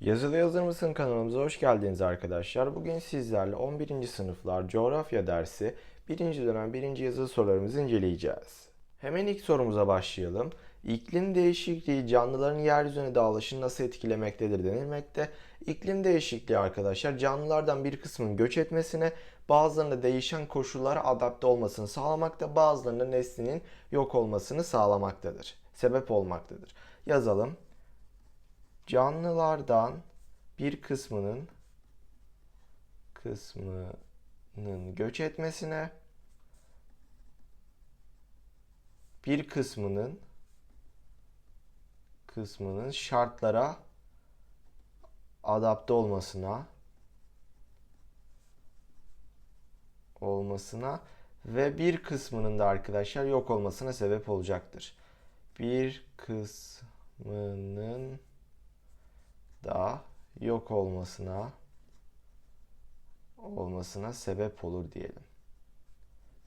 Yazılı Yazır mısın kanalımıza hoş geldiniz arkadaşlar. Bugün sizlerle 11. sınıflar coğrafya dersi 1. dönem 1. yazılı sorularımızı inceleyeceğiz. Hemen ilk sorumuza başlayalım. İklim değişikliği canlıların yeryüzüne dağılışını nasıl etkilemektedir denilmekte. İklim değişikliği arkadaşlar canlılardan bir kısmının göç etmesine, bazılarında değişen koşullara adapte olmasını sağlamakta, bazılarında neslinin yok olmasını sağlamaktadır. Sebep olmaktadır. Yazalım canlılardan bir kısmının kısmının göç etmesine bir kısmının kısmının şartlara adapte olmasına olmasına ve bir kısmının da arkadaşlar yok olmasına sebep olacaktır. Bir kısmının da yok olmasına olmasına sebep olur diyelim.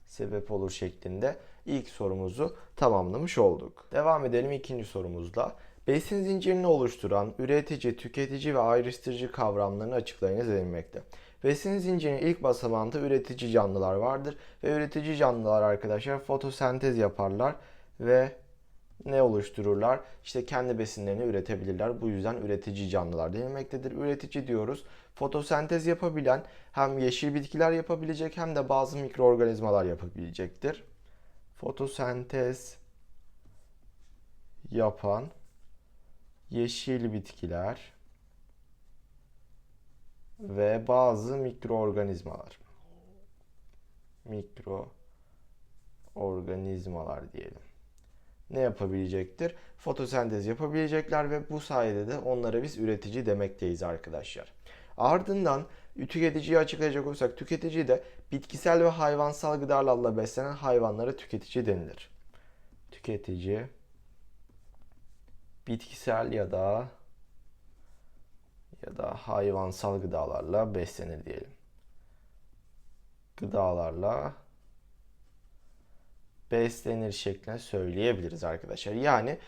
Sebep olur şeklinde ilk sorumuzu tamamlamış olduk. Devam edelim ikinci sorumuzla. Besin zincirini oluşturan üretici, tüketici ve ayrıştırıcı kavramlarını açıklayınız denilmekte. Besin zincirinin ilk basamağında üretici canlılar vardır ve üretici canlılar arkadaşlar fotosentez yaparlar ve ne oluştururlar? İşte kendi besinlerini üretebilirler. Bu yüzden üretici canlılar denilmektedir. Üretici diyoruz. Fotosentez yapabilen hem yeşil bitkiler yapabilecek hem de bazı mikroorganizmalar yapabilecektir. Fotosentez yapan yeşil bitkiler ve bazı mikroorganizmalar. Mikroorganizmalar diyelim ne yapabilecektir? Fotosentez yapabilecekler ve bu sayede de onlara biz üretici demekteyiz arkadaşlar. Ardından tüketiciyi açıklayacak olursak tüketici de bitkisel ve hayvansal gıdalarla beslenen hayvanlara tüketici denilir. Tüketici bitkisel ya da ya da hayvansal gıdalarla beslenir diyelim. Gıdalarla beslenir şeklinde söyleyebiliriz arkadaşlar. Yani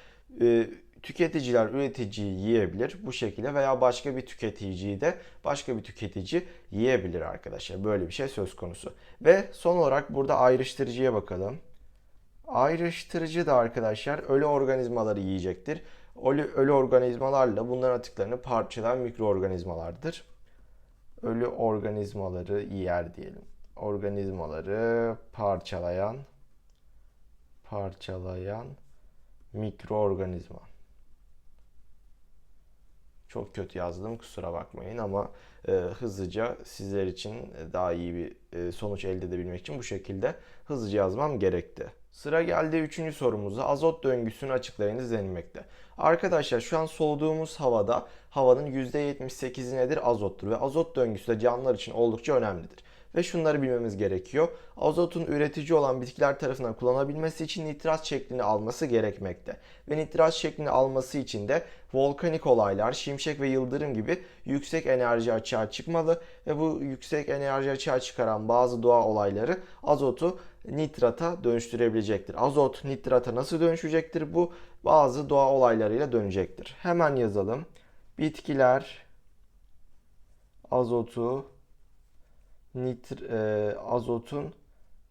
e, tüketiciler üreticiyi yiyebilir bu şekilde veya başka bir tüketiciyi de başka bir tüketici yiyebilir arkadaşlar. Böyle bir şey söz konusu. Ve son olarak burada ayrıştırıcıya bakalım. Ayrıştırıcı da arkadaşlar ölü organizmaları yiyecektir. Ölü, ölü organizmalarla bunların atıklarını parçalayan mikroorganizmalardır. Ölü organizmaları yer diyelim. Organizmaları parçalayan parçalayan mikroorganizma. Çok kötü yazdım kusura bakmayın ama e, hızlıca sizler için daha iyi bir e, sonuç elde edebilmek için bu şekilde hızlıca yazmam gerekti. Sıra geldi üçüncü sorumuza azot döngüsünü açıklayınız denilmekte. Arkadaşlar şu an soluduğumuz havada havanın %78'i nedir? Azottur ve azot döngüsü de canlılar için oldukça önemlidir. Ve şunları bilmemiz gerekiyor. Azotun üretici olan bitkiler tarafından kullanabilmesi için nitrat şeklini alması gerekmekte. Ve nitrat şeklini alması için de volkanik olaylar, şimşek ve yıldırım gibi yüksek enerji açığa çıkmalı. Ve bu yüksek enerji açığa çıkaran bazı doğa olayları azotu nitrata dönüştürebilecektir. Azot nitrata nasıl dönüşecektir? Bu bazı doğa olaylarıyla dönecektir. Hemen yazalım. Bitkiler azotu nitr, e, azotun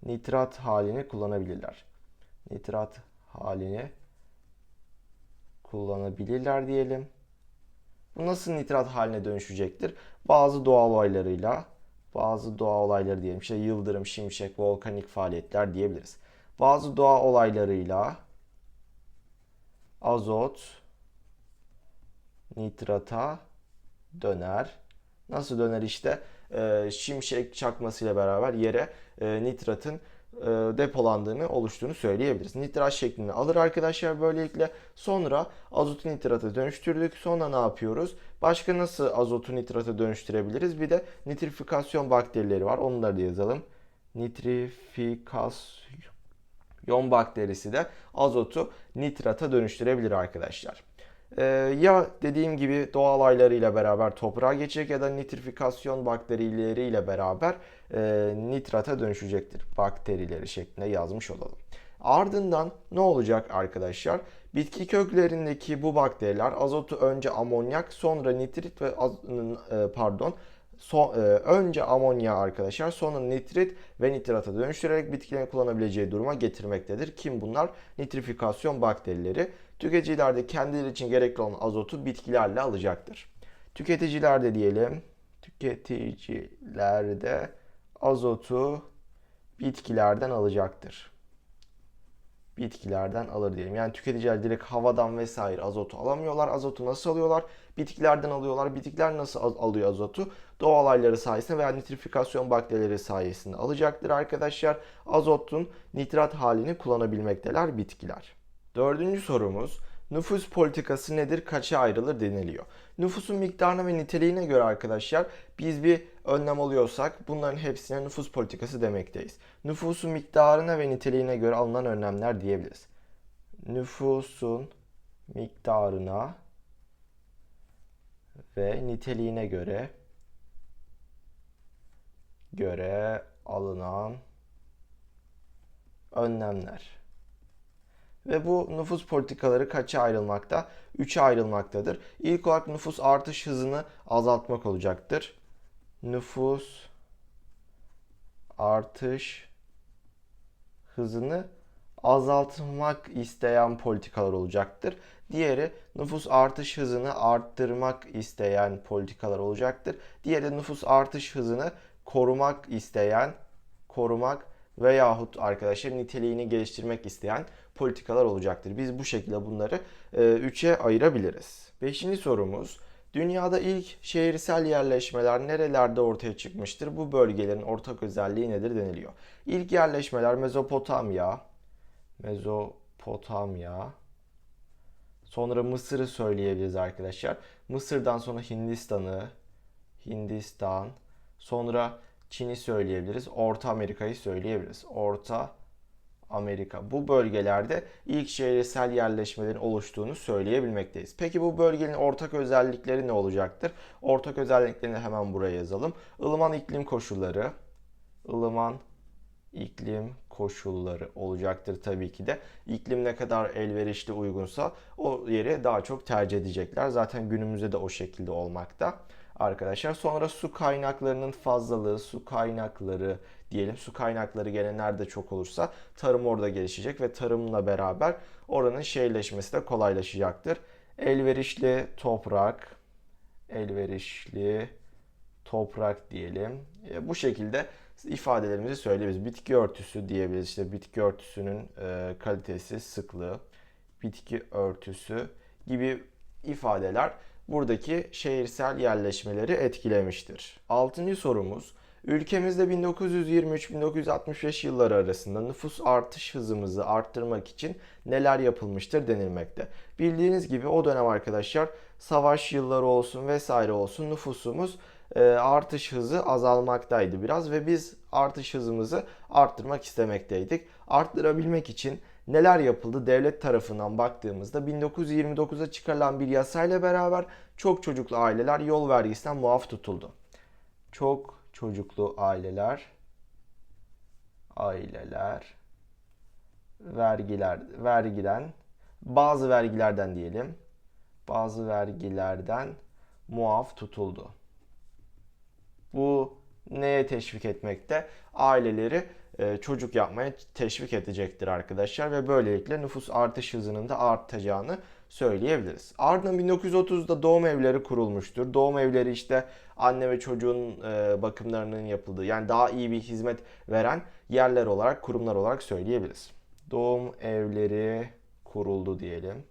nitrat halini kullanabilirler. Nitrat halini kullanabilirler diyelim. Bu nasıl nitrat haline dönüşecektir? Bazı doğa olaylarıyla, bazı doğa olayları diyelim. İşte yıldırım, şimşek, volkanik faaliyetler diyebiliriz. Bazı doğa olaylarıyla azot nitrata döner. Nasıl döner işte? E, şimşek çakmasıyla beraber yere e, nitratın e, depolandığını oluştuğunu söyleyebiliriz. Nitrat şeklini alır arkadaşlar böylelikle. Sonra azotu nitrata dönüştürdük. Sonra ne yapıyoruz? Başka nasıl azotu nitrata dönüştürebiliriz? Bir de nitrifikasyon bakterileri var. Onları da yazalım. Nitrifikasyon bakterisi de azotu nitrata dönüştürebilir arkadaşlar. Ee, ya dediğim gibi doğal aylarıyla beraber toprağa geçecek ya da nitrifikasyon bakterileriyle beraber e, nitrata dönüşecektir. Bakterileri şeklinde yazmış olalım. Ardından ne olacak arkadaşlar? Bitki köklerindeki bu bakteriler azotu önce amonyak, sonra nitrit ve az- e, pardon, so- e, önce amonya arkadaşlar, sonra nitrit ve nitrata dönüştürerek bitkilerin kullanabileceği duruma getirmektedir. Kim bunlar? Nitrifikasyon bakterileri. Tüketiciler de kendileri için gerekli olan azotu bitkilerle alacaktır. Tüketiciler de diyelim, tüketiciler de azotu bitkilerden alacaktır bitkilerden alır diyelim. Yani tüketiciler direkt havadan vesaire azotu alamıyorlar. Azotu nasıl alıyorlar? Bitkilerden alıyorlar. Bitkiler nasıl al- alıyor azotu? Doğa olayları sayesinde veya nitrifikasyon bakterileri sayesinde alacaktır arkadaşlar. Azotun nitrat halini kullanabilmekteler bitkiler. Dördüncü sorumuz. Nüfus politikası nedir? Kaça ayrılır deniliyor. Nüfusun miktarına ve niteliğine göre arkadaşlar biz bir önlem alıyorsak bunların hepsine nüfus politikası demekteyiz. Nüfusun miktarına ve niteliğine göre alınan önlemler diyebiliriz. Nüfusun miktarına ve niteliğine göre göre alınan önlemler. Ve bu nüfus politikaları kaça ayrılmakta? Üçe ayrılmaktadır. İlk olarak nüfus artış hızını azaltmak olacaktır. Nüfus artış hızını azaltmak isteyen politikalar olacaktır. Diğeri nüfus artış hızını arttırmak isteyen politikalar olacaktır. Diğeri nüfus artış hızını korumak isteyen, korumak veyahut arkadaşlar niteliğini geliştirmek isteyen politikalar olacaktır. Biz bu şekilde bunları e, üçe ayırabiliriz. Beşinci sorumuz. Dünyada ilk şehirsel yerleşmeler nerelerde ortaya çıkmıştır? Bu bölgelerin ortak özelliği nedir deniliyor. İlk yerleşmeler Mezopotamya, Mezopotamya, sonra Mısır'ı söyleyebiliriz arkadaşlar. Mısır'dan sonra Hindistan'ı, Hindistan, sonra Çin'i söyleyebiliriz. Orta Amerika'yı söyleyebiliriz. Orta Amerika. Bu bölgelerde ilk şehirsel yerleşmelerin oluştuğunu söyleyebilmekteyiz. Peki bu bölgenin ortak özellikleri ne olacaktır? Ortak özelliklerini hemen buraya yazalım. Ilıman iklim koşulları, ılıman iklim koşulları olacaktır tabii ki de. İklim ne kadar elverişli uygunsa o yeri daha çok tercih edecekler. Zaten günümüzde de o şekilde olmakta arkadaşlar. Sonra su kaynaklarının fazlalığı, su kaynakları diyelim. Su kaynakları gene nerede çok olursa tarım orada gelişecek ve tarımla beraber oranın şehirleşmesi de kolaylaşacaktır. Elverişli toprak, elverişli toprak diyelim. E, bu şekilde ifadelerimizi söyleyebiliriz. Bitki örtüsü diyebiliriz. İşte bitki örtüsünün e, kalitesi, sıklığı, bitki örtüsü gibi ifadeler buradaki şehirsel yerleşmeleri etkilemiştir. Altıncı sorumuz. Ülkemizde 1923-1965 yılları arasında nüfus artış hızımızı arttırmak için neler yapılmıştır denilmekte. Bildiğiniz gibi o dönem arkadaşlar savaş yılları olsun vesaire olsun nüfusumuz e, artış hızı azalmaktaydı biraz ve biz artış hızımızı arttırmak istemekteydik. Arttırabilmek için neler yapıldı devlet tarafından baktığımızda 1929'da çıkarılan bir yasayla beraber çok çocuklu aileler yol vergisinden muaf tutuldu. Çok çocuklu aileler aileler vergiler vergiden bazı vergilerden diyelim bazı vergilerden muaf tutuldu. Bu neye teşvik etmekte? Aileleri çocuk yapmaya teşvik edecektir arkadaşlar ve böylelikle nüfus artış hızının da artacağını söyleyebiliriz. Ardından 1930'da doğum evleri kurulmuştur. Doğum evleri işte anne ve çocuğun e, bakımlarının yapıldığı yani daha iyi bir hizmet veren yerler olarak, kurumlar olarak söyleyebiliriz. Doğum evleri kuruldu diyelim.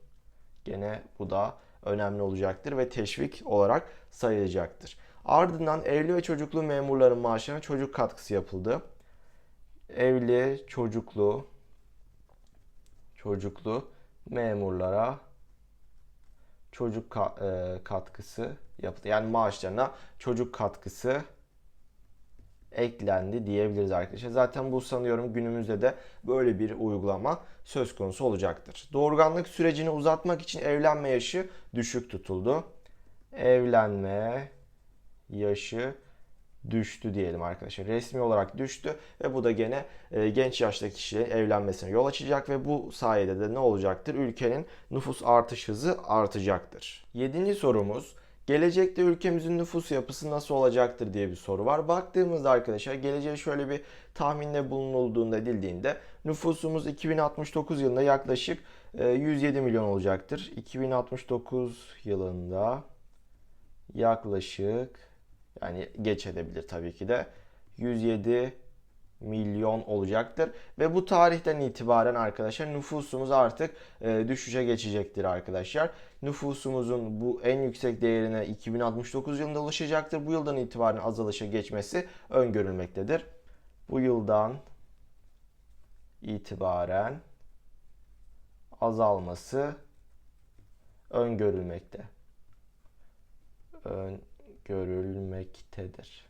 Gene bu da önemli olacaktır ve teşvik olarak sayılacaktır. Ardından evli ve çocuklu memurların maaşlarına çocuk katkısı yapıldı. Evli, çocuklu, çocuklu memurlara çocuk e, katkısı yapıldı. Yani maaşlarına çocuk katkısı eklendi diyebiliriz arkadaşlar. Zaten bu sanıyorum günümüzde de böyle bir uygulama söz konusu olacaktır. Doğurganlık sürecini uzatmak için evlenme yaşı düşük tutuldu. Evlenme yaşı düştü diyelim arkadaşlar. Resmi olarak düştü ve bu da gene e, genç yaştaki kişilerin evlenmesine yol açacak ve bu sayede de ne olacaktır? Ülkenin nüfus artış hızı artacaktır. Yedinci sorumuz Gelecekte ülkemizin nüfus yapısı nasıl olacaktır diye bir soru var. Baktığımızda arkadaşlar geleceğe şöyle bir tahminde bulunulduğunda edildiğinde nüfusumuz 2069 yılında yaklaşık 107 milyon olacaktır. 2069 yılında yaklaşık yani geç edebilir tabii ki de 107 milyon olacaktır. Ve bu tarihten itibaren arkadaşlar nüfusumuz artık e, düşüşe geçecektir arkadaşlar. Nüfusumuzun bu en yüksek değerine 2069 yılında ulaşacaktır. Bu yıldan itibaren azalışa geçmesi öngörülmektedir. Bu yıldan itibaren azalması öngörülmekte. Öngörülmektedir.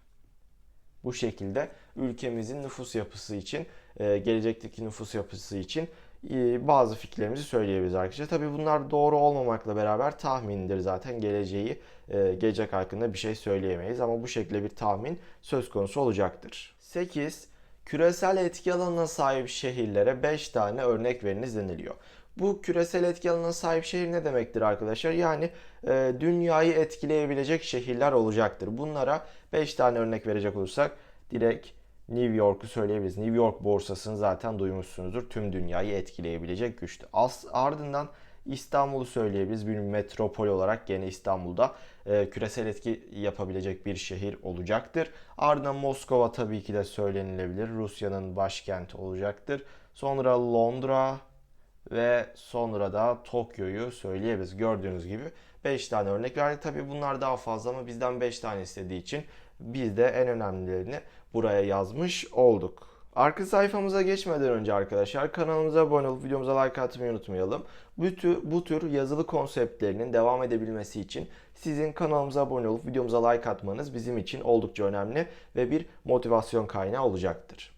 Bu şekilde ülkemizin nüfus yapısı için, e, gelecekteki nüfus yapısı için e, bazı fikirlerimizi söyleyebiliriz arkadaşlar. Tabii bunlar doğru olmamakla beraber tahmindir zaten. Geleceği, e, gelecek hakkında bir şey söyleyemeyiz ama bu şekilde bir tahmin söz konusu olacaktır. 8. Küresel etki alanına sahip şehirlere 5 tane örnek veriniz deniliyor. Bu küresel etki alanına sahip şehir ne demektir arkadaşlar? Yani e, dünyayı etkileyebilecek şehirler olacaktır. Bunlara 5 tane örnek verecek olursak direkt New York'u söyleyebiliriz. New York borsasını zaten duymuşsunuzdur. Tüm dünyayı etkileyebilecek güçte. As, ardından İstanbul'u söyleyebiliriz. Bir metropol olarak gene İstanbul'da e, küresel etki yapabilecek bir şehir olacaktır. Ardından Moskova tabii ki de söylenilebilir. Rusya'nın başkenti olacaktır. Sonra Londra ve sonra da Tokyo'yu söyleyebiliriz. Gördüğünüz gibi 5 tane örnek verdik. Tabii bunlar daha fazla ama bizden 5 tane istediği için biz de en önemlilerini buraya yazmış olduk. Arka sayfamıza geçmeden önce arkadaşlar kanalımıza abone olup videomuza like atmayı unutmayalım. Bu tür, bu tür yazılı konseptlerinin devam edebilmesi için sizin kanalımıza abone olup videomuza like atmanız bizim için oldukça önemli ve bir motivasyon kaynağı olacaktır.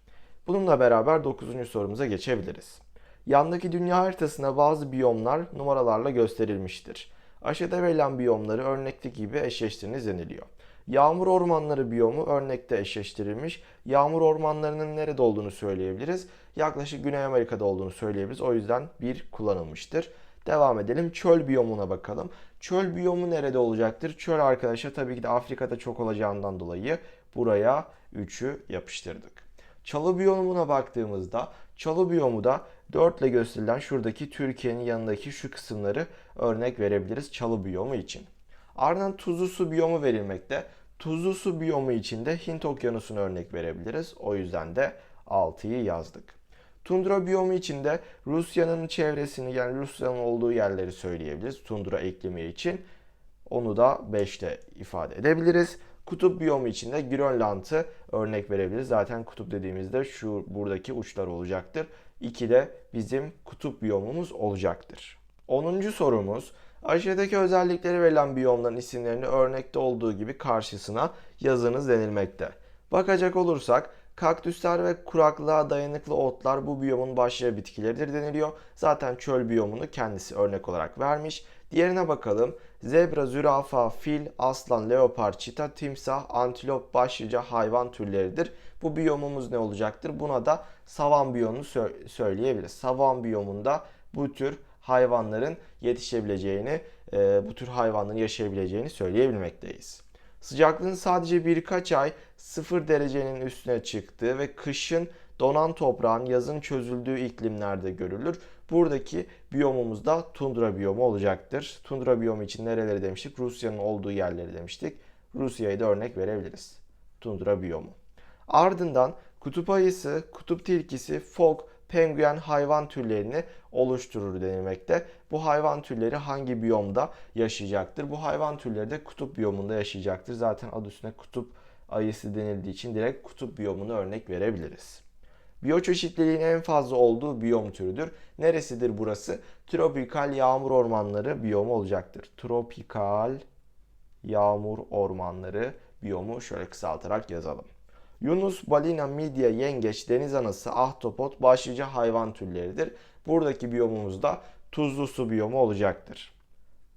Bununla beraber 9. sorumuza geçebiliriz. Yandaki dünya haritasında bazı biyomlar numaralarla gösterilmiştir. Aşağıda verilen biyomları örnekteki gibi eşleştiriniz deniliyor. Yağmur ormanları biyomu örnekte eşleştirilmiş. Yağmur ormanlarının nerede olduğunu söyleyebiliriz. Yaklaşık Güney Amerika'da olduğunu söyleyebiliriz. O yüzden bir kullanılmıştır. Devam edelim. Çöl biyomuna bakalım. Çöl biyomu nerede olacaktır? Çöl arkadaşlar tabii ki de Afrika'da çok olacağından dolayı buraya 3'ü yapıştırdık. Çalı biyomuna baktığımızda çalı biyomu da 4 ile gösterilen şuradaki Türkiye'nin yanındaki şu kısımları örnek verebiliriz çalı biyomu için. Ardından tuzlu su biyomu verilmekte. Tuzlu su biyomu için de Hint okyanusunu örnek verebiliriz. O yüzden de 6'yı yazdık. Tundra biyomu için de Rusya'nın çevresini yani Rusya'nın olduğu yerleri söyleyebiliriz. Tundra iklimi için. Onu da 5'te ifade edebiliriz. Kutup biyomu için de Grönland'ı örnek verebiliriz. Zaten kutup dediğimizde şu buradaki uçlar olacaktır. 2 de bizim kutup biyomumuz olacaktır. 10. sorumuz Aşağıdaki özellikleri verilen biyomların isimlerini örnekte olduğu gibi karşısına yazınız denilmekte. Bakacak olursak kaktüsler ve kuraklığa dayanıklı otlar bu biyomun başlıca bitkileridir deniliyor. Zaten çöl biyomunu kendisi örnek olarak vermiş. Diğerine bakalım. Zebra, zürafa, fil, aslan, leopar, çita, timsah, antilop başlıca hayvan türleridir. Bu biyomumuz ne olacaktır? Buna da savan biyomunu sö- söyleyebiliriz. Savan biyomunda bu tür hayvanların yetişebileceğini, e, bu tür hayvanların yaşayabileceğini söyleyebilmekteyiz. Sıcaklığın sadece birkaç ay 0 derecenin üstüne çıktığı ve kışın donan toprağın yazın çözüldüğü iklimlerde görülür. Buradaki biyomumuz da tundra biyomu olacaktır. Tundra biyomu için nereleri demiştik? Rusya'nın olduğu yerleri demiştik. Rusya'yı da örnek verebiliriz. Tundra biyomu. Ardından kutup ayısı, kutup tilkisi, fok, penguen hayvan türlerini oluşturur denilmekte. Bu hayvan türleri hangi biyomda yaşayacaktır? Bu hayvan türleri de kutup biyomunda yaşayacaktır. Zaten adı üstüne kutup ayısı denildiği için direkt kutup biyomunu örnek verebiliriz. Biyoçeşitliliğin en fazla olduğu biyom türüdür. Neresidir burası? Tropikal yağmur ormanları biyomu olacaktır. Tropikal yağmur ormanları biyomu şöyle kısaltarak yazalım. Yunus, balina, midye, yengeç, deniz anası, ahtapot başlıca hayvan türleridir. Buradaki biyomumuz da tuzlu su biyomu olacaktır.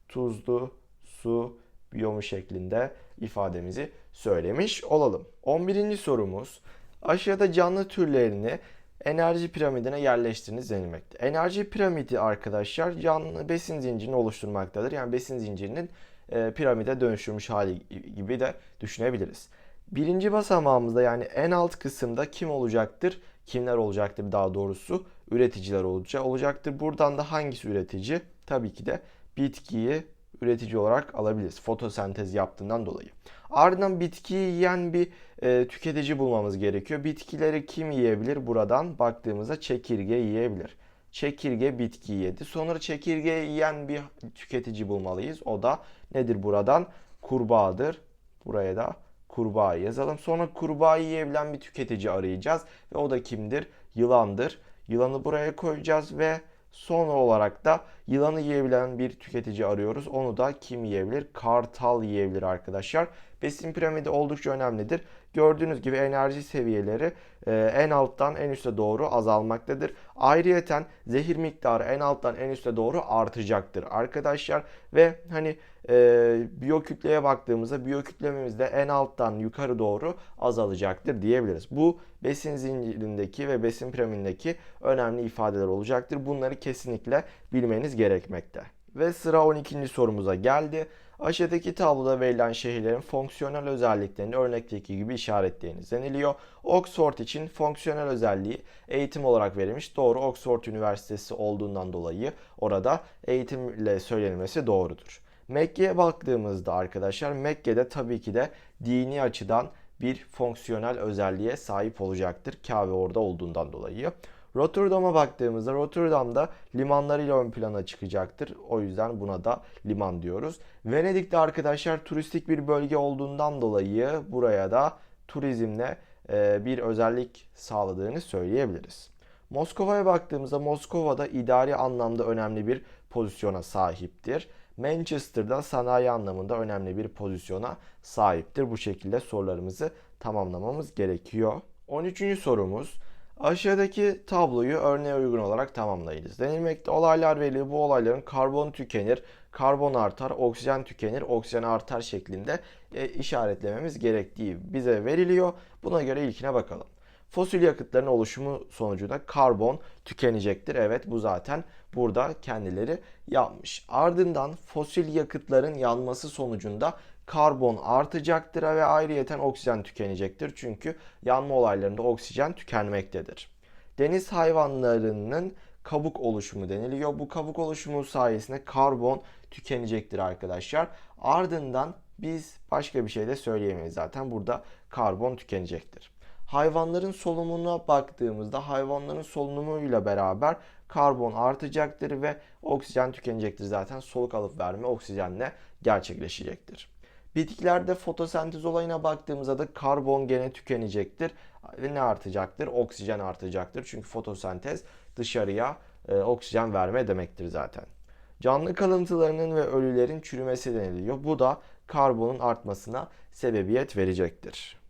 Tuzlu su biyomu şeklinde ifademizi söylemiş olalım. 11. sorumuz aşağıda canlı türlerini enerji piramidine yerleştiriniz denilmekte. Enerji piramidi arkadaşlar canlı besin zincirini oluşturmaktadır. Yani besin zincirinin e, piramide dönüştürmüş hali gibi de düşünebiliriz. Birinci basamağımızda yani en alt kısımda kim olacaktır? Kimler olacaktır daha doğrusu? Üreticiler olacak, olacaktır. Buradan da hangisi üretici? Tabii ki de bitkiyi üretici olarak alabiliriz. Fotosentez yaptığından dolayı. Ardından bitkiyi yiyen bir e, tüketici bulmamız gerekiyor. Bitkileri kim yiyebilir? Buradan baktığımızda çekirge yiyebilir. Çekirge bitki yedi. Sonra çekirge yiyen bir tüketici bulmalıyız. O da nedir buradan? Kurbağadır. Buraya da kurbağa yazalım. Sonra kurbağa yiyebilen bir tüketici arayacağız. Ve o da kimdir? Yılandır. Yılanı buraya koyacağız ve son olarak da yılanı yiyebilen bir tüketici arıyoruz. Onu da kim yiyebilir? Kartal yiyebilir arkadaşlar. Besin piramidi oldukça önemlidir. Gördüğünüz gibi enerji seviyeleri en alttan en üste doğru azalmaktadır. Ayrıyeten zehir miktarı en alttan en üste doğru artacaktır arkadaşlar. Ve hani e, biyokütleye baktığımızda biyokütlememiz de en alttan yukarı doğru azalacaktır diyebiliriz. Bu besin zincirindeki ve besin piramidindeki önemli ifadeler olacaktır. Bunları kesinlikle bilmeniz gerekmekte. Ve sıra 12. sorumuza geldi. Aşağıdaki tabloda verilen şehirlerin fonksiyonel özelliklerini örnekteki gibi işaretleyiniz deniliyor. Oxford için fonksiyonel özelliği eğitim olarak verilmiş. Doğru Oxford Üniversitesi olduğundan dolayı orada eğitimle söylenmesi doğrudur. Mekke'ye baktığımızda arkadaşlar Mekke'de tabii ki de dini açıdan bir fonksiyonel özelliğe sahip olacaktır. Kabe orada olduğundan dolayı. Rotterdam'a baktığımızda Rotterdam'da limanlarıyla ön plana çıkacaktır. O yüzden buna da liman diyoruz. Venedik'te arkadaşlar turistik bir bölge olduğundan dolayı buraya da turizmle e, bir özellik sağladığını söyleyebiliriz. Moskova'ya baktığımızda Moskova'da idari anlamda önemli bir pozisyona sahiptir. Manchester'da sanayi anlamında önemli bir pozisyona sahiptir. Bu şekilde sorularımızı tamamlamamız gerekiyor. 13. sorumuz Aşağıdaki tabloyu örneğe uygun olarak tamamlayınız. Denilmekte olaylar veriliyor. Bu olayların karbon tükenir, karbon artar, oksijen tükenir, oksijen artar şeklinde e, işaretlememiz gerektiği bize veriliyor. Buna göre ilkine bakalım. Fosil yakıtların oluşumu sonucunda karbon tükenecektir. Evet bu zaten burada kendileri yapmış. Ardından fosil yakıtların yanması sonucunda karbon artacaktır ve ayrıyeten oksijen tükenecektir. Çünkü yanma olaylarında oksijen tükenmektedir. Deniz hayvanlarının kabuk oluşumu deniliyor. Bu kabuk oluşumu sayesinde karbon tükenecektir arkadaşlar. Ardından biz başka bir şey de söyleyemeyiz zaten. Burada karbon tükenecektir. Hayvanların solumuna baktığımızda hayvanların solunumuyla beraber karbon artacaktır ve oksijen tükenecektir. Zaten soluk alıp verme oksijenle gerçekleşecektir. Bitkilerde fotosentez olayına baktığımızda da karbon gene tükenecektir ve ne artacaktır? Oksijen artacaktır. Çünkü fotosentez dışarıya e, oksijen verme demektir zaten. Canlı kalıntılarının ve ölülerin çürümesi deniliyor. Bu da karbonun artmasına sebebiyet verecektir.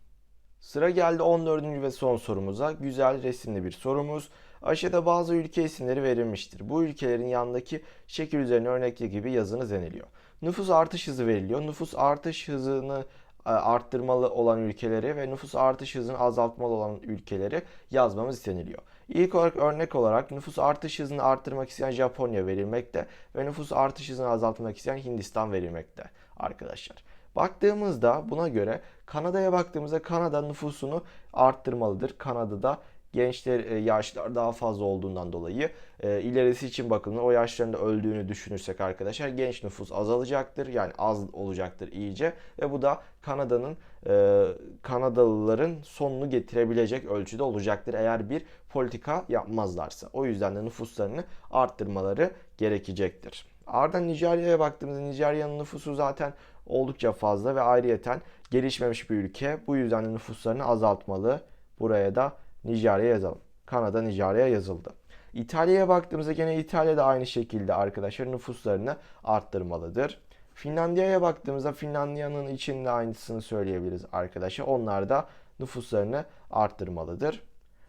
Sıra geldi 14. ve son sorumuza. Güzel resimli bir sorumuz. Aşağıda bazı ülke isimleri verilmiştir. Bu ülkelerin yanındaki şekil üzerine örnekli gibi yazınız deniliyor nüfus artış hızı veriliyor. Nüfus artış hızını e, arttırmalı olan ülkeleri ve nüfus artış hızını azaltmalı olan ülkeleri yazmamız isteniliyor. İlk olarak örnek olarak nüfus artış hızını arttırmak isteyen Japonya verilmekte ve nüfus artış hızını azaltmak isteyen Hindistan verilmekte arkadaşlar. Baktığımızda buna göre Kanada'ya baktığımızda Kanada nüfusunu arttırmalıdır. Kanada'da gençler e, yaşlar daha fazla olduğundan dolayı e, ilerisi için bakımda o yaşlarında öldüğünü düşünürsek arkadaşlar genç nüfus azalacaktır. Yani az olacaktır iyice ve bu da Kanada'nın e, Kanadalıların sonunu getirebilecek ölçüde olacaktır eğer bir politika yapmazlarsa. O yüzden de nüfuslarını arttırmaları gerekecektir. Ardından Nijerya'ya baktığımızda Nijerya'nın nüfusu zaten oldukça fazla ve ayrıyeten gelişmemiş bir ülke. Bu yüzden de nüfuslarını azaltmalı. Buraya da Nijerya yazalım. Kanada Nijerya yazıldı. İtalya'ya baktığımızda gene İtalya da aynı şekilde arkadaşlar nüfuslarını arttırmalıdır. Finlandiya'ya baktığımızda Finlandiya'nın içinde aynısını söyleyebiliriz arkadaşlar. Onlar da nüfuslarını arttırmalıdır.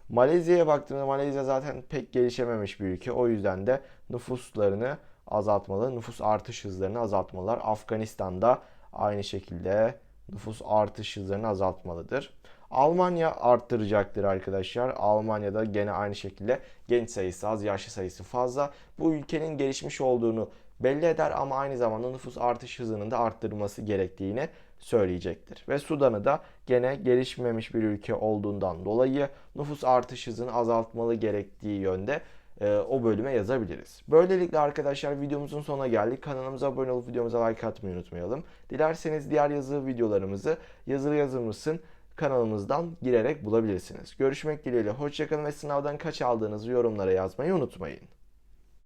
Malezya'ya baktığımızda Malezya zaten pek gelişememiş bir ülke. O yüzden de nüfuslarını azaltmalı. Nüfus artış hızlarını azaltmalılar. Afganistan'da aynı şekilde nüfus artış hızlarını azaltmalıdır. Almanya arttıracaktır arkadaşlar. Almanya'da gene aynı şekilde genç sayısı az, yaşlı sayısı fazla. Bu ülkenin gelişmiş olduğunu belli eder ama aynı zamanda nüfus artış hızının da arttırılması gerektiğini söyleyecektir. Ve Sudan'ı da gene gelişmemiş bir ülke olduğundan dolayı nüfus artış hızını azaltmalı gerektiği yönde e, o bölüme yazabiliriz. Böylelikle arkadaşlar videomuzun sonuna geldik. Kanalımıza abone olup videomuza like atmayı unutmayalım. Dilerseniz diğer yazılı videolarımızı yazılı yazımızın kanalımızdan girerek bulabilirsiniz. Görüşmek dileğiyle. Hoşçakalın ve sınavdan kaç aldığınızı yorumlara yazmayı unutmayın.